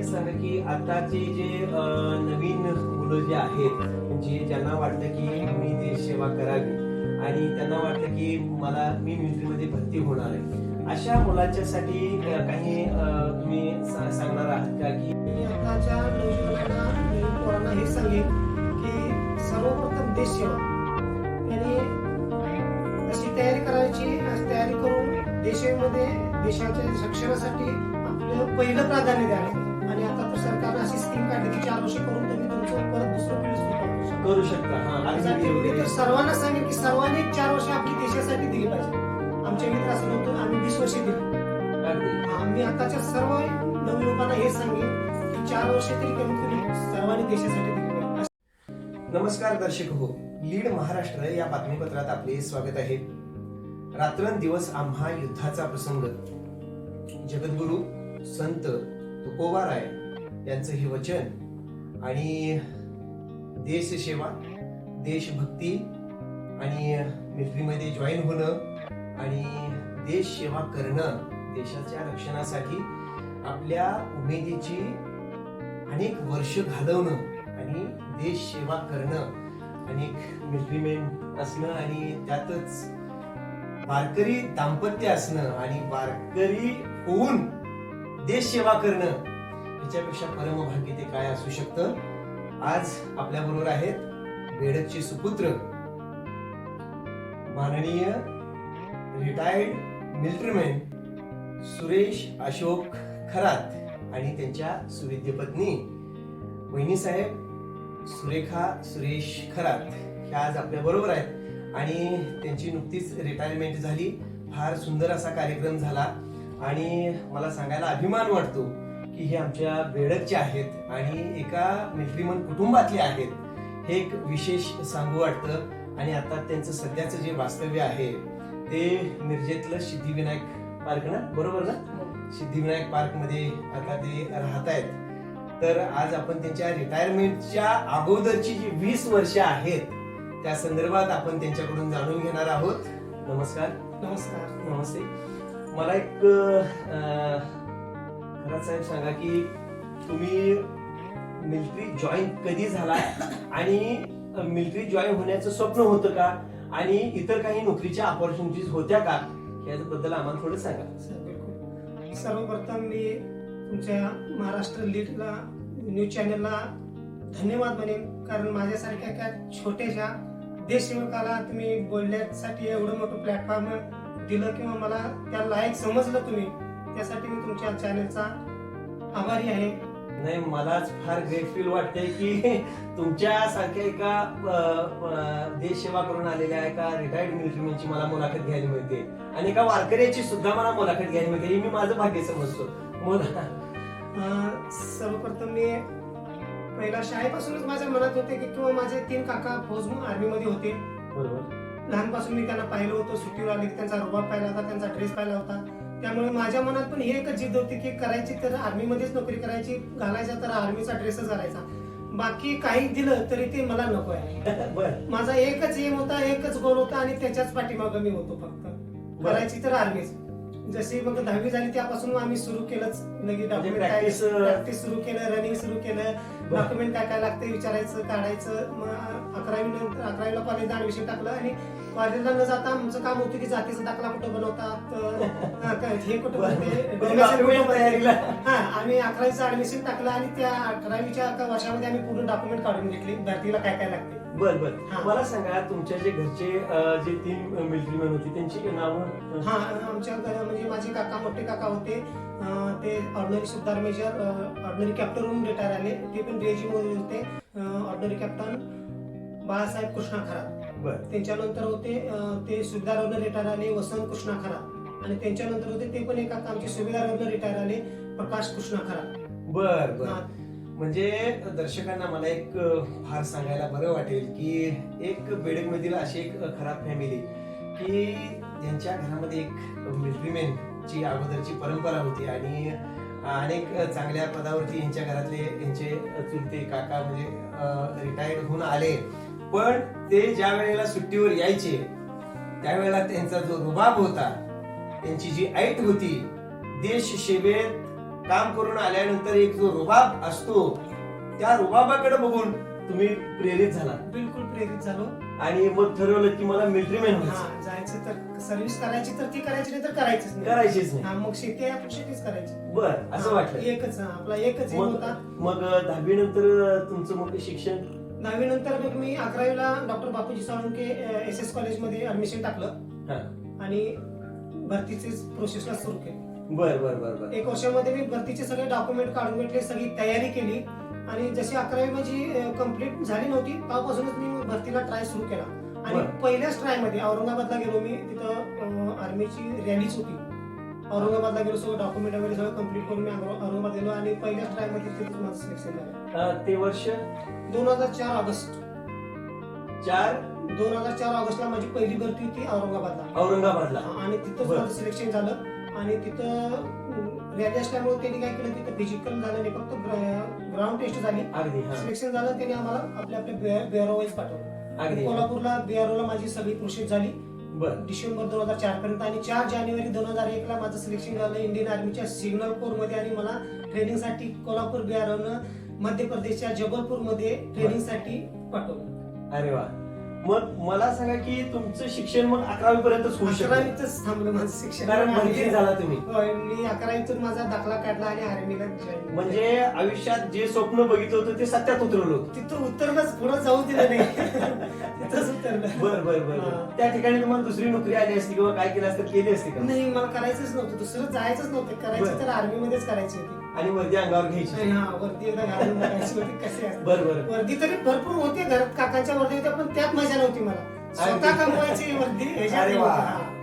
एक सांगा की आताचे जे नवीन मुलं जे आहेत जे ज्यांना वाटतं की मी देश सेवा करावी आणि त्यांना वाटतं की मला मी मिलिटरीमध्ये भरती होणार आहे. अशा मुलांच्यासाठी साठी काही तुम्ही सांगणार आहात का की मी आताच्या मुलांना हे सांगेन की सर्वप्रथम देश सेवा. अशी तयारी करायची तयारी करून देशामध्ये देशाच्या शिक्षणासाठी आपलं पहिलं प्राधान्य द्यायला आणि आता तर सरकारनं अशी स्कीम काढली की चार वर्ष करून तुम्ही तुमचं परत दुसरं सुरू करू शकता. हा सर्वांना सांगेन की सर्वांनी चार वर्ष आपली देशासाठी दिली पाहिजे. आमच्या मित्र असं नव्हतं आम्ही वीस वर्ष दिली. आम्ही आताच्या सर्व नवीन लोकांना हे सांगेन की चार वर्ष तरी कमीत कमी सर्वांनी देशासाठी दिली पाहिजे. नमस्कार दर्शक हो लीड महाराष्ट्र या बातमीपत्रात आपले स्वागत आहे. रात्रंदिवस आम्हा युद्धाचा प्रसंग. जगद्गुरु संत तुकोबाराय यांचं हे वचन. आणि देशसेवा देशभक्ती आणि मिलिटरीमध्ये जॉईन होणं आणि देश सेवा करणं देशाच्या रक्षणासाठी आपल्या उमेदीची अनेक वर्ष घालवणं आणि देश सेवा करणं अनेक मिलिटरीमेन असणं आणि त्यातच वारकरी दाम्पत्य असणं आणि वारकरी होऊन देश सेवा करणं याच्यापेक्षा परमभाग्य ते काय असू शकतं? आज आपल्या बरोबर आहेत बेडकचे सुपुत्र माननीय retired military man Suresh Ashok Kharat आणि त्यांच्या सुविद्य पत्नी वहिनी साहेब सुरेखा सुरेश खरात ह्या आज आपल्या बरोबर आहेत. आणि त्यांची नुकतीच रिटायरमेंट झाली. फार सुंदर असा कार्यक्रम झाला. आणि मला सांगायला अभिमान वाटतो की हे आमच्या बेडकचे आहेत आणि एका मिलिटरीमन कुटुंबातले आहेत. हे एक विशेष सांगू वाटतं आणि आता त्यांचं सध्याचं जे वास्तव्य आहे ते मिरजेतलं सिद्धिविनायक पार्क ना? बरोबर ना? सिद्धिविनायक पार्कमध्ये आता ते राहत आहेत तर आज आपण त्यांच्या रिटायरमेंटच्या अगोदरची जी वीस वर्ष आहेत त्या संदर्भात आपण त्यांच्याकडून जाणून घेणार आहोत. नमस्कार. नमस्कार. नमस्ते. मला एक खरंच खरं साहेब सांगा की तुम्ही मिलिटरी जॉईन कधी झाला आणि मिलिटरी जॉईन होण्याचं स्वप्न होतं का? आणि इतर काही नोकरीच्या ऑपॉर्च्युनिटीज होत्या का? याबद्दल आम्हाला थोडं सांगा. सर्वप्रथम मी तुमच्या महाराष्ट्र लीडला न्यूज चॅनलला धन्यवाद म्हणेन. कारण माझ्यासारख्या काय छोट्याशा देशसेवकाला तुम्ही बोलण्यासाठी एवढं मोठं प्लॅटफॉर्म दिलं किंवा मला त्या लायक समजलं तुम्ही त्यासाठी मी तुमच्या चॅनलचा आभारी आहे. नाही मलाच फार ग्रेटफुल वाटतंय की तुमच्या सारख्या एका देश सेवा करून आलेल्या एका रिटायर्ड मिलिटरीमॅनची मला मुलाखत घ्यायला मिळते. आणि एका वारकऱ्याची सुद्धा मला मुलाखत घ्यायला मिळते. हे मी माझं भाग्य समजतो. मुला सर्वप्रथम मी पहिला शाळेपासूनच माझ्या मनात होते की किंवा माझे तीन काका फौज आर्मीमध्ये होते. बरोबर. लहानपासून मी त्यांना पाहिलं होतं सुट्टीवर आले की त्यांचा रुबाब पाहिला होता त्यांचा ड्रेस पाहिला होता. त्यामुळे माझ्या मनात पण ही एकच जिद्द होती की करायची तर आर्मीमध्येच नोकरी करायची घालायचा तर आर्मीचा ड्रेसच घालायचा. बाकी काही दिलं तरी ते मला नको आहे. माझा एकच एम होता एकच गोल होता आणि त्याच्याच पाठीमागं मी होतो फक्त. करायची तर आर्मीच जशी मग दहावी झाली त्यापासून आम्ही सुरू केलंच. लगेच प्रॅक्टिस सुरू केलं रनिंग सुरू केलं. डॉक्युमेंट काय काय लागते विचारायचं काढायचं. मग अकरावी नंतर अकरावीला कॉलेजला ऍडमिशन टाकलं आणि कॉलेजला न जाता आमचं काम होतं की जातीचा दाखला कुठं बनवतात हा, कुठं हा आम्ही अकरावीचं ऍडमिशन टाकलं आणि त्या अकरावीच्या एका वर्षामध्ये आम्ही पूर्ण डॉक्युमेंट काढून घेतली. भरतीला काय काय लागते. बर बर. मला सांगा तुमच्या जे घरचे जे तीन मिलिटरीमॅन होते त्यांची नावं? हा आमच्या म्हणजे माझे काका मोठे काका होते. ते ऑर्डनरी सुधार मेजर ऑर्डनरी कॅप्टन म्हणून रिटायर आले. ते पण मध्ये होते. ऑर्डनरी कॅप्टन बाळासाहेब कृष्णा खरा बर. त्यांच्यानंतर होते अं, ते सुभेदारवरनं रिटायर आले वसंत कृष्णा खरा. आणि त्यांच्यानंतर होते ते पण एक आमचे सुभेदारवरनं रिटायर आले प्रकाश कृष्णा खरा. बर बर. हा, म्हणजे दर्शकांना मला एक अ, फार सांगायला बरं वाटेल की एक बेडकमधील अशी एक खराब फॅमिली की ज्यांच्या घरामध्ये एक मिलिटरीमॅन ची अगोदरची परंपरा होती आणि अनेक चांगल्या पदावरती यांच्या घरातले यांचे चुलते काका म्हणजे रिटायर्ड होऊन आले. पण ते ज्या वेळेला सुट्टीवर यायचे त्यावेळेला त्यांचा जो रुबाब होता त्यांची जी ऐट होती देश सेवेत काम करून आल्यानंतर एक जो रुबाब असतो त्या रुबाबाकडे बघून तुम्ही प्रेरित झाला. बिलकुल प्रेरित झालो. आणि मग ठरवलं की मला मिलिटरी मॅन व्हायचं. हा जायचं तर सर्व्हिस करायची तर ती करायची नाही तर करायचीच नाही. करायचीच नाही. मग शेती आहे आपण शेतीच करायची. बर असं वाटलं. एकच आपला एकच मग दहावी नंतर तुमचं मग शिक्षण? दहावी नंतर मग मी अकरावीला doctor Bapuji Salunke S S कॉलेजमध्ये ऍडमिशन टाकलं. आणि भरतीचे प्रोसेसला सुरू केली. बर बर बर बर. एक वर्षामध्ये मी भरतीचे सगळे डॉक्युमेंट काढून घेतले सगळी तयारी केली. आणि जशी अकरावी माझी कंप्लीट झाली नव्हती तेव्हापासूनच मी भरतीला ट्राय सुरू केला. आणि बरं. पहिल्याच ट्रायमध्ये औरंगाबादला गेलो मी तिथं आर्मीची रॅलीच होती. औरंगाबादला गेलो सगळं डॉक्युमेंट वगैरे सगळं कंप्लीट करून मी औरंग- औरंगाबाद गेलो आणि पहिल्याच ट्रायमध्ये तिथं माझं सिलेक्शन झालं. अं, ते वर्ष? दोन हजार चार ऑगस्ट. चार? दोन हजार चार ऑगस्टला माझी पहिली भरती होती औरंगाबादला. औरंगाबादला. आणि तिथंच बरं. माझं सिलेक्शन झालं. आणि तिथं रॅली असल्यामुळे त्यांनी काय केलं तिथं फिजिकल झालं नाही फक्त ग्राउंड टेस्ट झाली. अगदी हा. सिलेक्शन झालं त्यांनी आम्हाला आपल्या आपल्या बिआरओ वाईज पाठवलं. अगदी कोल्हापूरला बिआरओ ला माझी सगळी प्रोसेस झाली. बरं डिसेंबर दोन हजार चार पर्यंत आणि चार जानेवारी दोन हजार एक ला माझं सिलेक्शन झालं इंडियन आर्मीच्या सिग्नल कोरमध्ये आणि मला ट्रेनिंगसाठी कोल्हापूर बिहारनं मध्य प्रदेशच्या जबलपूरमध्ये ट्रेनिंगसाठी पाठवलं. अरे वा. मग मला सांगा की तुमचं शिक्षण मग अकरावी पर्यंत होऊ शकतं. अकरावीतच थांबलं माझं शिक्षण कारण भरती झाला तुम्ही. होय, मी अकरावीतून माझा दाखला काढला आणि आर्मीला join म्हणजे आयुष्यात जे स्वप्न बघितलं होतं ते सत्यात उतरवलं होतं. तिथं उतरलंच पुढे जाऊ दिलं नाही. तिथंच उतरलं. बर बर बर हा. त्या ठिकाणी तुम्हाला दुसरी नोकरी आली असती किंवा काय केलं असतं केली असती का? नाही मला करायचंच नव्हतं. दुसरं जायचंच नव्हतं. बरं. करायचं तर आर्मी मध्येच करायची होती. आणि वर्दी अंगावर घ्यायची हा वरती एकदा घालून बघायची होती कसे असतात. बर बर वर्दी तरी भरपूर होते घरात काकांच्या वर्दी होत्या पण त्यात मजा नव्हती मला स्वतः. कमवायची वर्दी ह्याच्यात अरे वा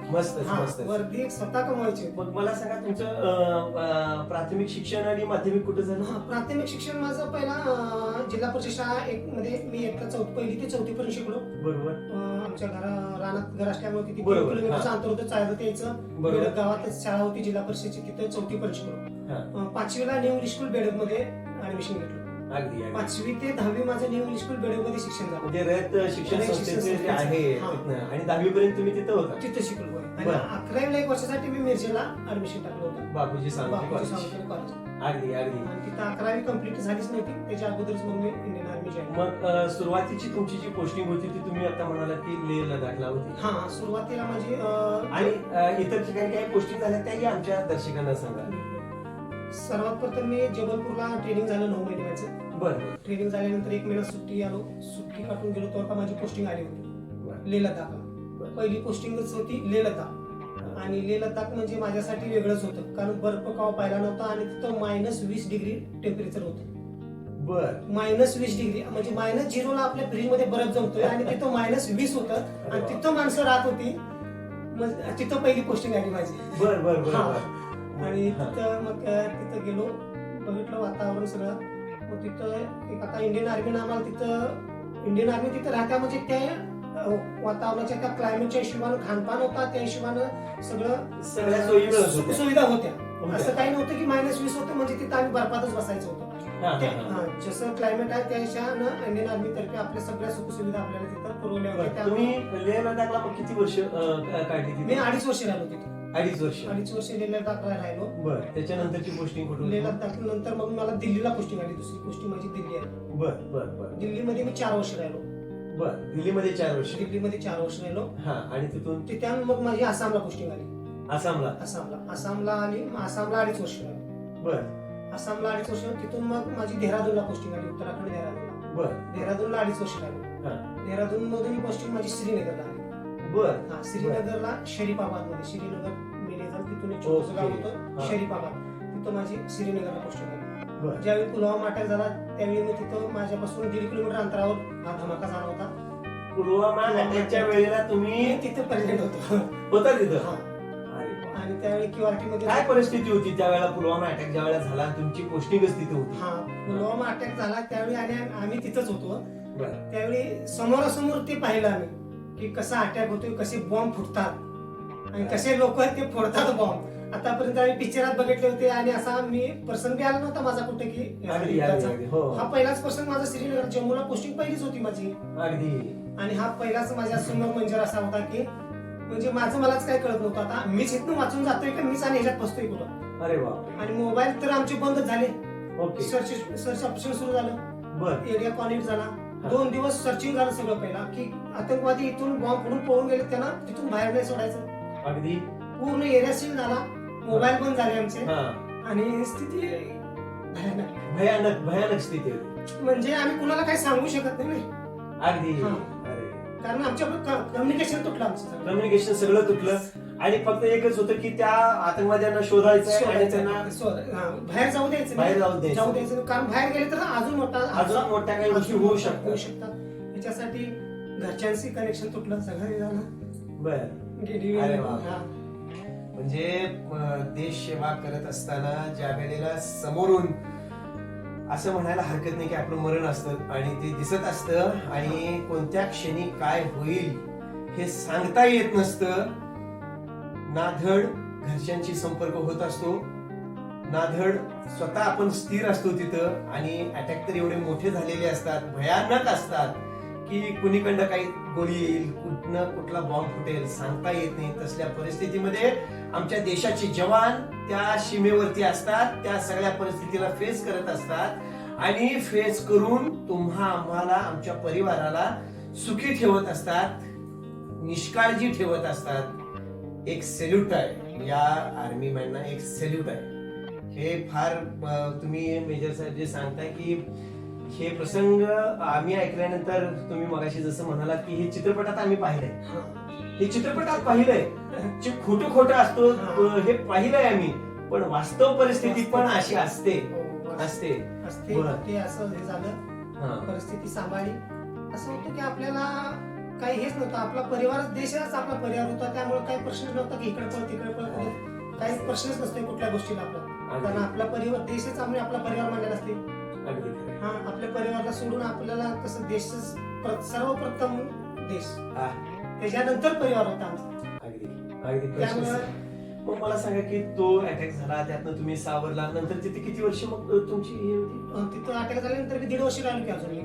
हा. हा, वर्दी स्वतः कमवायची होती. मग मला सांगा तुमचं अं, अं, प्राथमिक शिक्षण आणि माध्यमिक कुठं झालं हा, प्राथमिक शिक्षण माझं पहिला अं, जिल्हा परिषद शाळा एक मध्ये मी एकटा चौथी पहिली ते चौथी पर्यंत शिकलो बरोबर अं, आमच्या घरा रानात घर असल्यामुळे तिथे तीन बरोबर, किलोमीटरचं. अंतर होतं चालत यायचं बरोबर बेडक गावातच शाळा होती जिल्हा परिषदची तिथे चौथी पर्यंत शिकलो हा. अं, पाचवीला न्यू इंग्लिश स्कूल बेडकमध्ये ऍडमिशन घेतलं अगदी अगदी पाचवी ते दहावी माझं न्यू इंग्लिश स्कूल बेडकमध्ये शिक्षण झालं म्हणजे रयत शिक्षण रयत शिक्षण संस्थेचे जे संस्थेचं. आहे हा. तिथनं. आणि दहावी पर्यंत तुम्ही तिथं होता तिथे शिकलो. आणि बरं. अकरावीला एक वर्षासाठी मी मिरजेला ऍडमिशन टाकलं होतं. बापूजी सांगते बापूजी सावंतवाडी अगदी अगदी. आणि तिथं अकरावी कंप्लीट झालीच नव्हती त्याच्या अगोदरच मग मी इंडियन आर्मी जॉईन मग अं, सुरुवातीची तुमची जी पोस्टिंग होती ती तुम्ही आता म्हणाला की लेह लडाखला होती. हा सुरुवातीला माझी अं, आणि अं, इतर ठिकाणी काही पोस्टिंग झाल्या त्याही आमच्या दर्शकांना सांगा. सर्वात प्रथम मी जबलपूरला ट्रेनिंग झालं नऊ महिन्याचं बरं ट्रेनिंग झाल्यानंतर एक महिना सुट्टी आलो. सुट्टी काढून गेलो तेव्हा का माझी पोस्टिंग आली होती. लेह लडाखला. पहिली पोस्टिंगच होती लडाख आणि लडाख म्हणजे माझ्यासाठी वेगळंच होतं. कारण बर्फ काव पाहिला नव्हता आणि तिथं मायनस वीस डिग्री टेम्परेचर होतं. बर. मायनस वीस डिग्री म्हणजे मायनस झिरोला आपल्या फ्रीजमध्ये बरफ जमतोय आणि तिथं मायनस वीस होतं आणि तिथं माणसं राहत होती. मग तिथं पहिली पोस्टिंग आली माझी. बर बर बर. बर. आणि. तिथं मग तिथं गेलो बघितलं वातावरण सगळं. मग तिथं एक आता इंडियन आर्मीनं आम्हाला तिथं इंडियन आर्मी तिथं राहत्या म्हणजे त्या वातावरणाच्या त्या क्लायमेटच्या हिशोबानं खानपान होता त्या हिशोबानं सगळं सगळ्या सोयी मिळत होत्या. सुविधा होत्या. असं काही नव्हतं की मायनस वीस होतं म्हणजे तिथं आम्ही बर्फातच बसायचं होतं. हा, हा, हा. हा, जसं क्लायमेट आहे त्या हिशोबानं इंडियन आर्मी तर्फे आपल्या सगळ्या सुखसुविधा आपल्याला तिथं पुरवल्या होत्या. बरं. त्यामुळे तुम्ही लेह लडाखला मग किती वर्ष अं, काढली मी तिथे अडीच वर्ष राहिलो तिथे. अडीच वर्ष. अडीच वर्ष लेह लडाखला राहिलो. बर त्याच्यानंतरची पोस्टिंग कुठून लेह लडाख नंतर मग मला दिल्लीला पोस्टिंग आली दुसरी पोस्टिंग माझी दिल्ली आहे. बर बर बर. दिल्लीमध्ये मी चार वर्ष राहिलो. बर. दिल्लीमध्ये चार वर्ष. दिल्लीमध्ये चार वर्ष राहिलो हा आणि तिथून? तिथून मग माझी आसामला पोस्टिंग आली आसामला? आसामला. आसामला आली मग आसामला अडीच वर्ष राहिलो बर. आसामला अडीच वर्ष तिथून मग माझी देहरादूनला पोस्टिंग आली उत्तराखंड देहरादूनला बर. देहरादूनला अडीच वर्ष राहिलो हा. देहरादून मधून पोस्टिंग माझी श्रीनगरला आली. बर. हा श्रीनगरला शरीफाबादमध्ये श्रीनगर मेनेजर तिथून एक छोटंसं गाव ओके. होतं. शरीफाबाद. तिथं माझी श्रीनगरला पोस्टिंग बर. ज्यावेळी पुलवामा अटॅक झाला त्यावेळी मी तिथं माझ्यापासून दीड किलोमीटर अंतरावर हा धमाका झाला होता. पुलवामा अटॅकच्या वेळेला तुम्ही मी तिथे प्रेझेंट होतो. होता तिथं? हा. अरे वा. आणि त्यावेळी क्यूआरटी मध्ये काय परिस्थिती होती त्यावेळेला पुलवामा अटॅक ज्या वेळेला झाला? तुमची पोस्टिंगच तिथे होती. हा. पुलवामा अटॅक झाला त्यावेळी आणि आम्ही तिथंच होतो. बर. त्यावेळी समोरासमोर ते पाहिलं आम्ही की कसा अटॅक होतोय कसे बॉम्ब फुटतात. आणि कसे लोक ते फोडतात बॉम्ब. आतापर्यंत आम्ही पिक्चरात बघितले होते आणि असा मी पर्सन बी आला नव्हता माझा कुठे की अगदी अगदी अगदी. हो. हा पहिलाच पर्सन माझा श्रीनगर जम्मूला पोस्टिंग पहिलीच होती माझी. अगदी. आणि हा पहिलाच माझ्यासमोर मंजर असा होता की म्हणजे माझं मलाच काय कळत नव्हतं. आता मीच इथनं वाचून जातोय का? मीच आणि ह्याच्यात फसतोय कुठं? अरे बाप आणि मोबाईल तर आमचे बंदच झाले. ओके. सर्च सर्च ऑप्शन सुरू झालं. बर. एरिया कॉनेक्ट झाला. दोन दिवस सर्चिंग झालं सगळं पहिला. की आतंकवादी इथून बॉम्ब फोडून पळून गेले त्यांना तिथून बाहेर नाही सोडायचं. अगदी. पूर्ण एरिया सील झाला. मोबाईल बंद झाले आमचे हा आणि स्थिती भयानक भयानक भयानक स्थिती होती म्हणजे आम्ही कुणाला काही सांगू शकत नाही अगदी हा. अरे कारण आमच्या कम्युनिकेशन तुटलं आमचं सगळं. कम्युनिकेशन सगळं तुटलं आणि फक्त एकच होतं की त्या आतंकवाद्यांना शोधायचं आणि त्यांना सो- हा, बाहेर जाऊ द्यायचं नाही. बाहेर जाऊ द्यायचं. जाऊ द्यायचं नाही. कारण बाहेर गेले तर अजून मोठा अजून मोठ्या काही गोष्टी होऊ होऊ शकतात शकतात याच्यासाठी घरच्यांशी कनेक्शन तुटलं सगळं हे झालं बर गेली अरे वा. हा. म्हणजे देश सेवा करत असताना ज्या वेळेला समोरून असं म्हणायला हरकत नाही की आपलं मरण असतं आणि ते दिसत असतं आणि कोणत्या क्षणी काय होईल हे सांगता येत नसतं ना धड घरच्यांशी संपर्क होत असतो. ना धड स्वतः आपण स्थिर असतो तिथं आणि अटॅक तर एवढे मोठे झालेले असतात भयानक असतात की कुणीकडनं काही गोळी येईल कुठनं कुठला बॉम्ब फुटेल सांगता येत नाही. तसल्या परिस्थितीमध्ये आमच्या देशाचे जवान त्या सीमेवरती असतात त्या सगळ्या परिस्थितीला फेस करत असतात. आणि फेस करून तुम्हा आम्हाला आमच्या परिवाराला सुखी ठेवत असतात निष्काळजी ठेवत असतात. एक सेल्यूट आहे. या आर्मी मॅनना एक सेल्यूट आहे. हे फार तुम्ही मेजर साहेब जे सांगताय की हे प्रसंग आम्ही ऐकल्यानंतर तुम्ही मगाशी जसं म्हणालात की हे चित्रपटात आम्ही पाहिले हा. चित्रपटात पाहिलंय. जे खोटं खोटं असतो हा. पाहिलंय आम्ही. पण वास्तव परिस्थिती पण अशी असते. हो. असते. ते असं हे झालं. परिस्थिती सांभाळली. असं होतं की आपल्याला काही हेच नव्हतं. आपला परिवारच देशच आपला परिवार होता. त्यामुळे काही प्रश्न नव्हता की इकडे पळ तिकडे पळ काही प्रश्नच नसते कुठल्या गोष्टीला आपला. कारण आपला परिवार देशच आम्ही आपला परिवार मानलेला असते. हा आपल्या परिवाराला सोडून आपल्याला कसं देशच प्र- सर्वप्रथम देश. त्याच्यानंतर परिवार होता आमचा. अगदी अगदी प्रश्नच त्यामुळे नाही. मग मला सांगा की तो अटॅक झाला त्यातनं तुम्ही सावरला नंतर तिथे किती वर्ष मग तुमची हे होती? अं, तिथं अटॅक झाल्यानंतर मी दीड वर्ष राहिलो की अजून.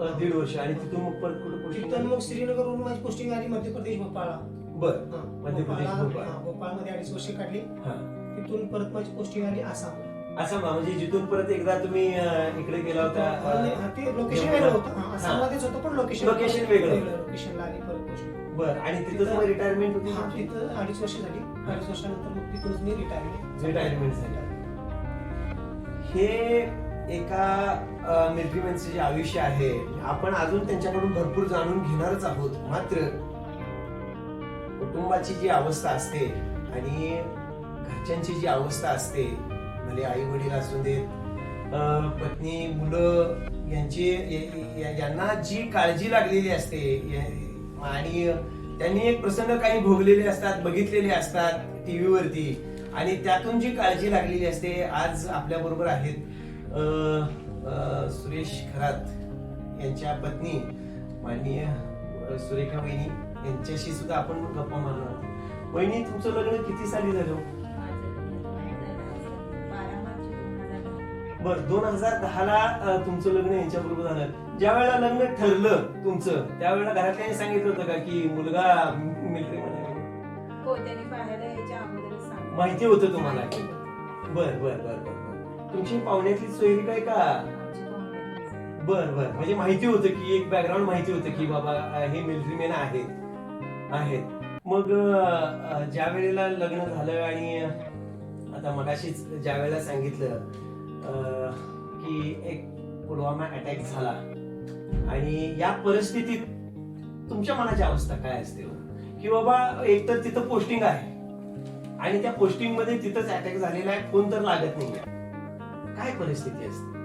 अ, दीड वर्ष. आणि तिथून मग परत कुठं तिथून मग श्रीनगरवरून माझी पोस्टिंग आली मध्य प्रदेश भोपाळला. बर. हा, मध्य प्रदेश, भोपाळला- भोपाळ. हा, भोपाळमध्ये अडीच वर्ष काढली. हा. तिथून परत माझी पोस्टिंग आली आसामला. असं म्हणजे जिथून परत एकदा तुम्ही अ, इकडे गेला होता अ, हा, ते लोकेशन. वेगळं होतं. हा, आसाममध्येच होतं पण लोकेशन लोकेशन वेगळं. लोकेशनला आली परत. बर आणि मग रिटायरमेंट होती हा तुमची? तिथं अडीच वर्ष झाली अडीच वर्षानंतर मग तिथूनच मी रिटायरमेंट रिटायरमेंट झाली. हे एका मिलिटरीमॅनचं जे आयुष्य आहे आपण अजून त्यांच्याकडून भरपूर जाणून घेणारच आहोत. मात्र कुटुंबाची जी अवस्था असते आणि घरच्यांची जी अवस्था असते म्हणजे आई वडील असू देत अं, पत्नी मुलं यांची या- या- यांना जी काळजी लागलेली असते या- आणि त्यांनी एक प्रसंग काही भोगलेले असतात बघितलेले असतात टीव्हीवरती. आणि त्यातून जी काळजी लागलेली असते आज आपल्या बरोबर आहेत सुरेश खरात यांच्या पत्नी माननीय सुरेखा वहिनी. यांच्याशी सुद्धा आपण गप्पा मारणार आहोत. वहिनी तुमचं लग्न किती साली झालं? बर दोन हजार दहाला तुमचं लग्न यांच्या बरोबर झालं. ज्या वेळेला लग्न ठरलं तुमचं त्यावेळेला घरातल्याने सांगितलं होतं का की मुलगा मिलिटरी मध्ये हो. माहिती होतं तुम्हाला? बर बर बर बर तुमची पाहुण्यातली सोयरी काय का. बर बर. म्हणजे माहिती होतं की एक बॅकग्राऊंड माहिती होतं की बाबा हे मिलिटरी मॅन आहेत. आहेत. मग ज्या वेळेला लग्न झालं आणि आता मगाशीच ज्या वेळेला सांगितलं की एक पुलवामा अटॅक झाला. आणि या परिस्थितीत तुमच्या मनाची अवस्था काय असते हो? की बाबा एक तर तिथं पोस्टिंग आहे. आणि त्या पोस्टिंगमध्ये तिथंच अटॅक झालेला आहे फोन तर लागत नाही काय परिस्थिती असते?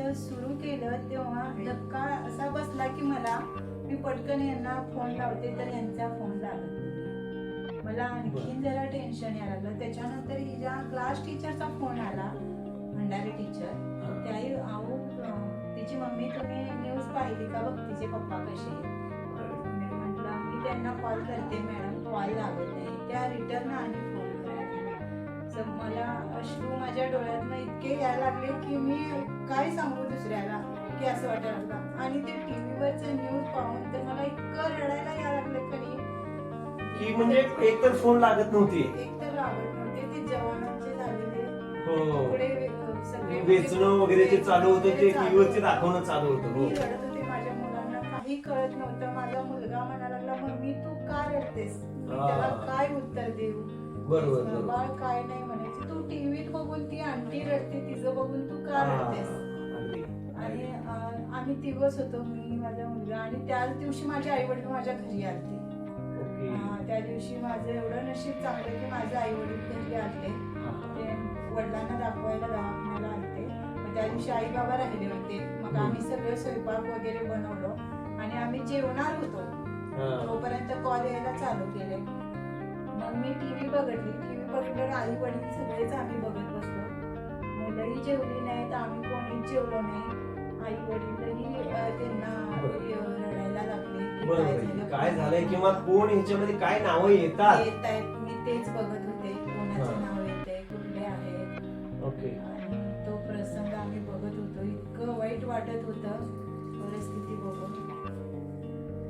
असं सुरू केलं तेव्हा धक्का असा बसला की मला मी पटकन यांना फोन लावते तर यांचा फोन लागत. मला आणखीन जरा टेन्शन यायला लागलं. त्याच्यानंतर हिच्या क्लास टीचरचा फोन आला भंडारी टीचर त्याही अं, तिची मम्मी तुम्ही न्यूज पाहिली का? बघ तिचे पप्पा कसे आहेत?" मी म्हटलं मी त्यांना कॉल करते मॅडम. कॉल लागत नाही. त्या रिटर्न आणि तर मला अश्रू माझ्या डोळ्यातनं इतके यायला लागले की मी काय सांगू दुसऱ्याला की असं वाटायला लागलं. आणि ते टीव्हीवरचं न्यूज पाहून तर मला इतकं रडायला यायला लागलं कधी की म्हणजे एक तर फोन लागत नव्हती. एक तर आवड नव्हते. ते जवानांचे झालेले. हो. सगळे वेचणं वगैरे ते चालू होतं ते टीव्हीवरती. दाखवणं चालू होतं हो. काही कळत नव्हतं. माझा मुलगा म्हणायला लागला मम्मी तू का रडतेस. त्याला काय उत्तर देऊ? बरोबर. बाळ काय नाही टीव्हीत बघून ती आंटी रडते तिचं बघून तू का रडतेस. आणि आम्ही तिघच होतो मी माझा मुलगा आणि त्याच दिवशी माझे आई वडील माझ्या घरी आलते. अं, त्या दिवशी माझं एवढं नशीब चांगलं की माझे आई वडील घरी आलते. ते वडिलांना दाखवायला दवाखान्याला आलते. मग त्या दिवशी आई बाबा राहिले होते. मग आम्ही सगळं स्वयंपाक वगैरे बनवलो. आणि आम्ही जेवणार होतो. तोपर्यंत कॉल यायला चालू केले. मग मी टीव्ही बघितली. टीव्ही बघितल्यावर आई वडील सगळेच आम्ही बघत बसलो. मुलंही जेवली नाहीत आम्ही कोणीच जेवलो नाही. आई वडीलही त्यांना रडायला लागले. काय आहे. झालंय झालं? किंवा कोण ह्याच्यामध्ये काय नावं येतात? येत आहेत. मी तेच बघत होते. कोणाचं हा. नाव येते कुठले आहेत? ओके. आणि तो प्रसंग आम्ही बघत होतो. इतकं वाईट वाटत होतं परिस्थिती बघून.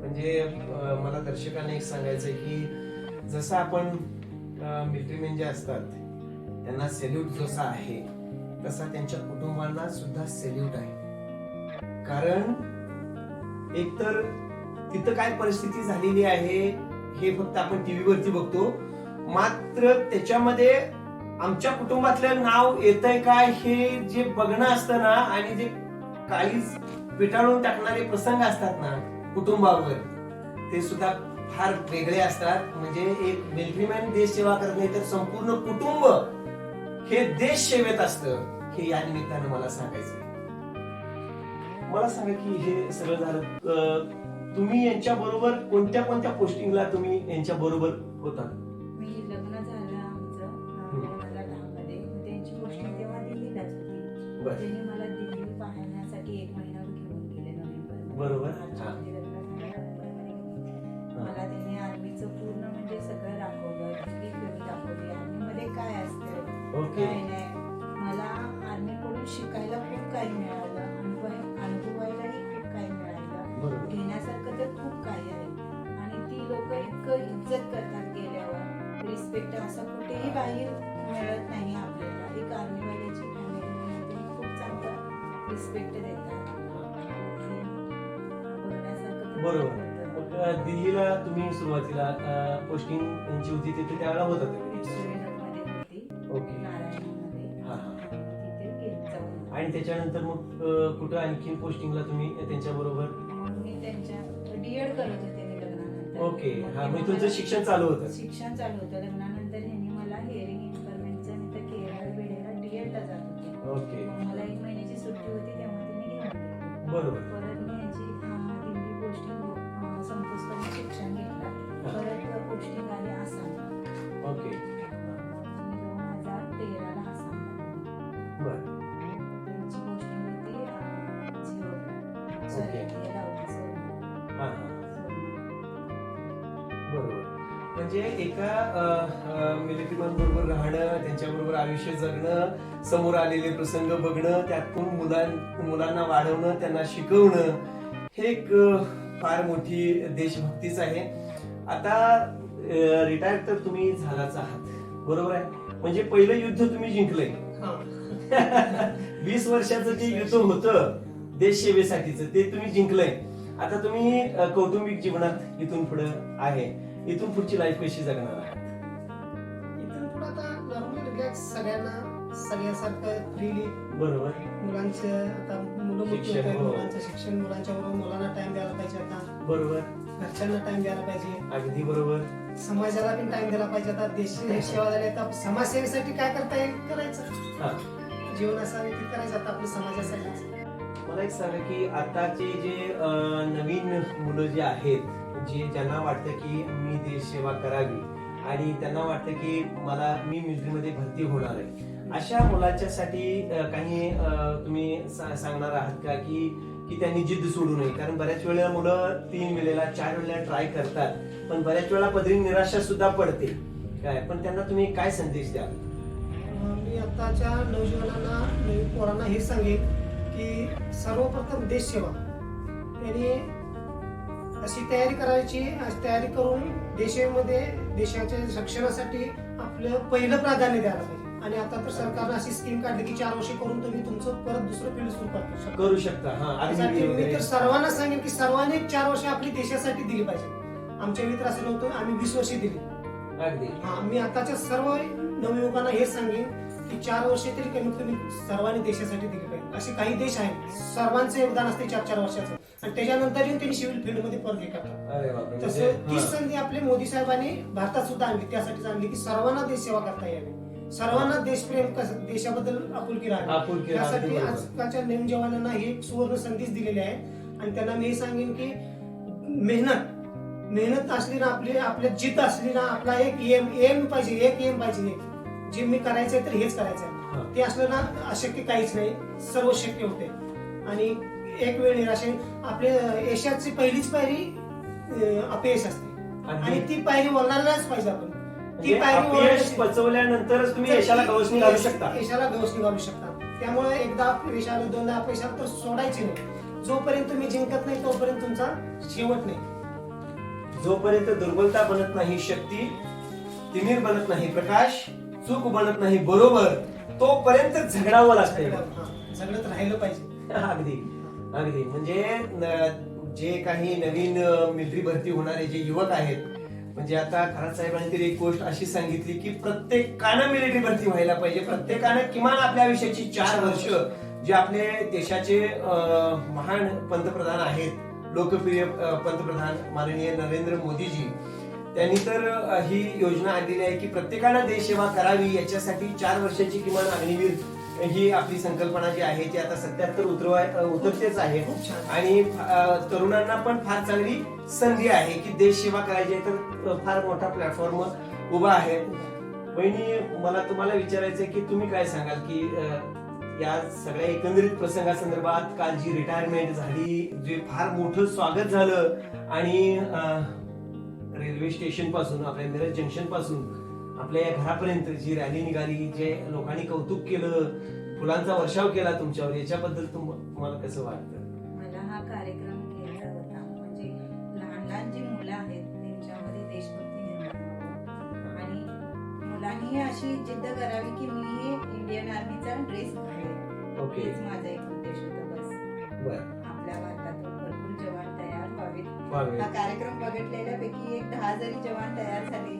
म्हणजे अं, मला दर्शकांना एक सांगायचंय की जसं आपण मिलिटरीमॅन जे असतात त्यांना सेल्यूट जसा आहे तसा त्यांच्या कुटुंबांना सुद्धा सेल्यूट आहे. कारण एकतर तिथं काय परिस्थिती झालेली आहे हे फक्त आपण टीव्हीवरती बघतो. मात्र त्याच्यामध्ये आमच्या कुटुंबातलं नाव येतंय काय हे जे बघणं असतं ना आणि जे काळीच पिटाळून टाकणारे प्रसंग असतात ना कुटुंबावर ते सुद्धा फार वेगळे असतात. म्हणजे एक मिलिटरीमॅन देश सेवा करत नाही तर संपूर्ण कुटुंब हे देश सेवेत असतं हे या निमित्तानं मला सांगायचं मला सांगा की हे सगळं झालं तुम्ही यांच्या बरोबर कोणत्या कोणत्या पोस्टिंगला तुम्ही यांच्या बरोबर होता? मी लग्न झालं आमचं अं, हम्म. दोन हजार दहा मध्ये मग त्यांची पोस्टिंग तेव्हा दिल्लीलाच होती. बर. त्यांनी मला दिल्ली पाहण्यासाठी एक महिना घेऊन गेले नोव्हेंबर बरोबर. दिल्लीला तुम्ही सुरुवातीला पोस्टिंग यांची होती तिथे त्यावेळेला होत होती. ओके. नारायणमध्ये. हा, हा. तिथे गेले जाऊन. आणि त्याच्यानंतर मग अं, कुठं आणखी पोस्टिंगला तुम्ही त्यांच्या बरोबर मी त्यांच्या डीएड करत होते मी लग्नानंतर. ओके. हा तेव्हा तुमचं शिक्षण चालू होतं. शिक्षण चालू होतं. लग्नानंतर ह्यांनी मला हेअरिंग इन्फॉर्मेशनचं आणि तर केरळ वेळेला डीएडला जात होते. ओके. मग मला एक महिन्याची सुट्टी होती तेव्हा त्यांनी घेऊन गेले. बरोबर. परत मी याची अं, संपुष्टाने शिक्षण घेतलं. परत पोस्टिंग आली आसाम. ओके. मी दोन हजार तेराला आसामला बर. त्यांची पोस्टिंग होती अं, झिरोला सोलापूरला होती सोलापूर. हा सोलापूर. बरोबर. म्हणजे एका मिलिटरीमॅन बरोबर राहणं त्यांच्याबरोबर आयुष्य जगणं समोर आलेले प्रसंग बघणं त्यातून मुलां मुलांना वाढवणं त्यांना शिकवणं हे एक फार मोठी देशभक्तीच आहे. आता रिटायर तर तुम्ही झालाच आहात. बरोबर आहे? म्हणजे पहिलं युद्ध तुम्ही जिंकलंय. हा. वीस वर्षाचं जे युद्ध होतं देश सेवेसाठीच ते तुम्ही जिंकलंय. आता तुम्ही कौटुंबिक जीवनात इथून पुढे आहे. इथून पुढची लाईफ कशी जगणार आहात? इथून पुढे आता नॉर्मल सगळ्यांना सगळ्यासारखं फ्रीली बरोबर. मुलांचं आता होत हो. मुलांचं शिक्षण मुलांच्या बरोबर मुलांना टाइम द्यायला पाहिजे आता. बरोबर. घरच्यांना टाइम द्यायला पाहिजे. अगदी बरोबर. समाजाला पण टाइम द्यायला पाहिजे आता. देश सेवा झाली आता. समाजसेवेसाठी काय करता येईल? करायचं. हा. जीवन असं व्यतीत करायचं आता आपल्या समाजासाठी मला एक सांगा की आताचे जे अ, नवीन मुलं जे आहेत जे ज्यांना वाटतं की मी देश सेवा करावी आणि त्यांना वाटतं की मला मी मिलिटरीमध्ये भरती होणार आहे अशा मुलाच्यासाठी काही तुम्ही सांगणार आहात का की की त्यांनी जिद्द सोडू नये? कारण बऱ्याच वेळेला मुलं तीन वेळेला चार वेळेला ट्राय करतात. पण बऱ्याच वेळा पदरी निराशा सुद्धा पडते. काय? पण त्यांना तुम्ही काय संदेश द्याल? मी आताच्या नवजुवानांना नवीन पोरांना हे सांगेन की सर्वप्रथम देश सेवा त्यांनी अशी तयारी करायची तयारी करून देशामध्ये देशाच्या रक्षणासाठी आपलं पहिलं प्राधान्य द्यायला पाहिजे. आणि आता तर सरकारनं अशी स्कीम काढली की चार वर्षे करून तुम्ही तुमचं परत दुसरं फील्ड सुरू करू. शकता करू शकता हा त्यासाठी मी तर सर्वांना सांगेन की सर्वांनी चार वर्ष आपली देशासाठी दिली पाहिजे. आमच्या मित्र असं नव्हतं आम्ही वीस वर्षे दिली. अगदी. हा मी आताच्या सर्व नवयुवकांना हेच सांगेन की चार वर्षे तरी कमीत कमी सर्वांनी देशासाठी दिली पाहिजे. असे काही देश आहेत सर्वांचं योगदान असते चार चार वर्षाचं. आणि त्याच्यानंतर येऊन त्यांनी सिव्हिल फील्डमध्ये परत हे करतात. बापरे म्हणजे, तसं तीच हा. संधी आपले मोदी साहेबांनी भारतात सुद्धा आणली. त्यासाठीच आणली की सर्वांना देश सेवा करता यावी. सर्वांना देशप्रेम कसं देशाबद्दल आपुलकी राहावी. आपुलकी राहावी, त्यासाठी बरोबर. आजकालच्या नवीन जवानांना ही एक सुवर्ण संधीच दिलेली आहे आणि त्यांना मी हे सांगेन की मेहनत मेहनत असली ना आपली आपल्या जिद्द असली ना आपला एक एम एम पाहिजे एक एम पाहिजे. जे मी करायचंय तर हेच करायचं हा. आहे ते असलं ना अशक्य काहीच नाही. सर्व शक्य होते. आणि एक वेळ निराशे आपले यशाची पहिलीच पायरी अं, अपयश असते. आणि ती पायरी वळणारच पाहिजे आपण. ती म्हणजे पायरी अपयश पचवल्यानंतरच तुम्ही यशाला गवसणी घालू शकता. यशाला गवसणी घालू शकता. त्यामुळे एकदा अपयश आलं दोनदा अपयश आलं तर सोडायचे नाही. जोपर्यंत तुम्ही जिंकत नाही तोपर्यंत तुमचा शेवट नाही. जोपर्यंत दुर्बलता बनत नाही शक्ती तिमीर बनत नाही प्रकाश चूक बनत नाही बरोबर तोपर्यंत झगडावं लागतंय. झगडत हा, झगडत राहिलं पाहिजे. अगदी अगदी. म्हणजे न- जे काही नवीन मिलिटरी भरती होणारे जे युवक आहेत म्हणजे आता खरात साहेबांनी तरी एक गोष्ट अशी सांगितली की प्रत्येकानं मिलिटरी भरती व्हायला पाहिजे. प्रत्येकानं किमान आपल्या विषयाची चार वर्ष जे आपले देशाचे अं, महान पंतप्रधान आहेत लोकप्रिय पंतप्रधान माननीय नरेंद्र मोदीजी त्यांनी तर ही योजना आणलेली आहे की प्रत्येकानं देशसेवा करावी याच्यासाठी चार वर्षाची किमान अग्निवीर ही आपली संकल्पना जी आहे ती आता सत्याहत्तर उतरवाय उतरतेच आहे. आणि तरुणांना पण फार चांगली संधी आहे की देश सेवा करायची आहे. तर फार मोठा प्लॅटफॉर्म उभा आहे. वहिनी मला तुम्हाला विचारायचं आहे की तुम्ही काय सांगाल की या सगळ्या एकंदरीत प्रसंगासंदर्भात काल जी रिटायरमेंट झाली जे फार मोठं स्वागत झालं आणि रेल्वे स्टेशनपासून आपल्या मिरज जंक्शनपासून आपल्या या घरापर्यंत जी रॅली निघाली जे लोकांनी कौतुक केलं फुलांचा वर्षाव केला तुमच्यावर याच्याबद्दल तुम- तुम्हाला कसं वाटतं? मला हा कार्यक्रम घ्यायचा होता. म्हणजे लहान लहान जी मुलं आहेत त्यांच्यामध्ये देशभक्ती निर्माण. आणि मुलांनी अशी जिद्द करावी की मी इंडियन आर्मीचा ड्रेस घालेल ओके. माझा एक उद्देश होता बस. आपल्या भारतातून भरपूर जवान तयार व्हावेत. हा कार्यक्रम बघितलेल्यापैकी एक दहा जरी जवान तयार झाले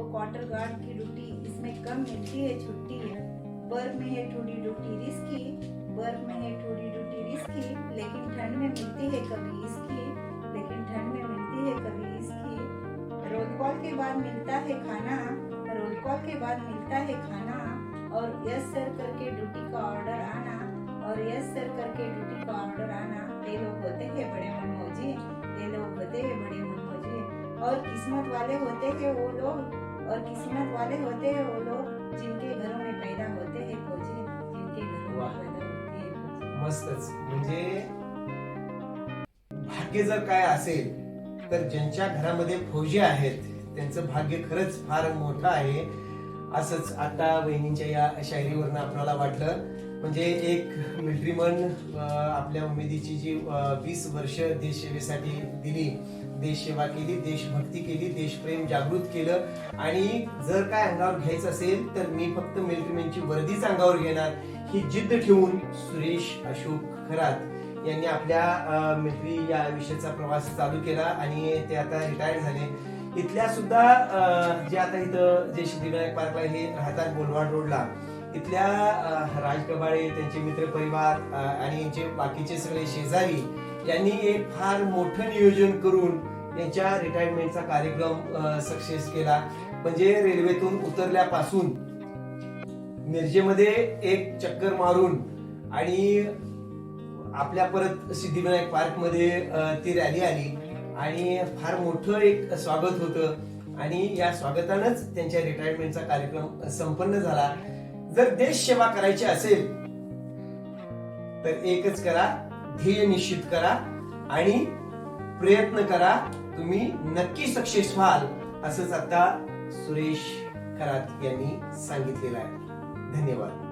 वो क्वार्टर गार्ड की ड्यूटी इसमें कम मिलती है, छुट्टी बर्फ़ में है थोड़ी ड्यूटी रिस्की बर्फ़ में है थोड़ी ड्यूटी रिस्की लेकिन ठंड में मिलती है कभी इसकी लेकिन ठंड में मिलती है कभी इसकी रोल कॉल के बाद मिलता है खाना रोल कॉल के बाद मिलता है खाना, और यस सर करके ड्यूटी का ऑर्डर आना, और यस सर करके ड्यूटी का ऑर्डर आना। ये लोग होते हैं बड़े मनमौजी, ये लोग होते हैं बड़े मनमौजी। और किस्मत वाले होते हैं वो लोग और किस्मत वाले होते हैं वो लोग जिनके घरों में पैदा होते हैं फौजी जिनके घरों. में पैदा होती है फौजी मस्तच. म्हणजे भाग्य जर काय असेल तर ज्यांच्या घरामध्ये फौजी आहेत त्यांचं भाग्य खरंच फार मोठं आहे. असंच आता वहिनींच्या या शायरीवरनं आपल्याला वाटलं. म्हणजे एक मिलिटरीमन आपल्या उमेदीची जी वीस वर्ष देशसेवेसाठी दिली देशसेवा केली देशभक्ती केली देशप्रेम जागृत केलं. आणि जर काय अंगावर घ्यायचं असेल तर मी फक्त मिलिटरीमॅनची वर्दीच अंगावर घेणार. ही जिद्द ठेवून सुरेश अशोक खरात यांनी आपल्या मिलिटरी या आयुष्याचा प्रवास चालू केला आणि ते आता रिटायर झाले. इथल्या सुद्धा जे आता इथं जे सिद्धिविनायक पार्कला हे राहतात बोलवाड रोडला इथल्या राज कबाळे त्यांचे मित्र परिवार आणि जे बाकीचे सगळे शेजारी यांनी एक फार मोठं नियोजन करून यांच्या रिटायरमेंटचा कार्यक्रम सक्सेस केला. म्हणजे रेल्वेतून उतरल्यापासून मिरजेमध्ये एक चक्कर मारून आणि आपल्या परत सिद्धिविनायक पार्कमध्ये ती रॅली आली. आणि फार मोठं एक स्वागत होतं. आणि या स्वागतानंच त्यांच्या रिटायरमेंटचा कार्यक्रम संपन्न झाला. जर देश सेवा करायची असेल तर एकच करा ध्येय निश्चित करा आणि प्रयत्न करा. तुम्ही नक्की सक्सेस व्हाल असंच आता सुरेश खरात यांनी सांगितलेलं आहे. धन्यवाद.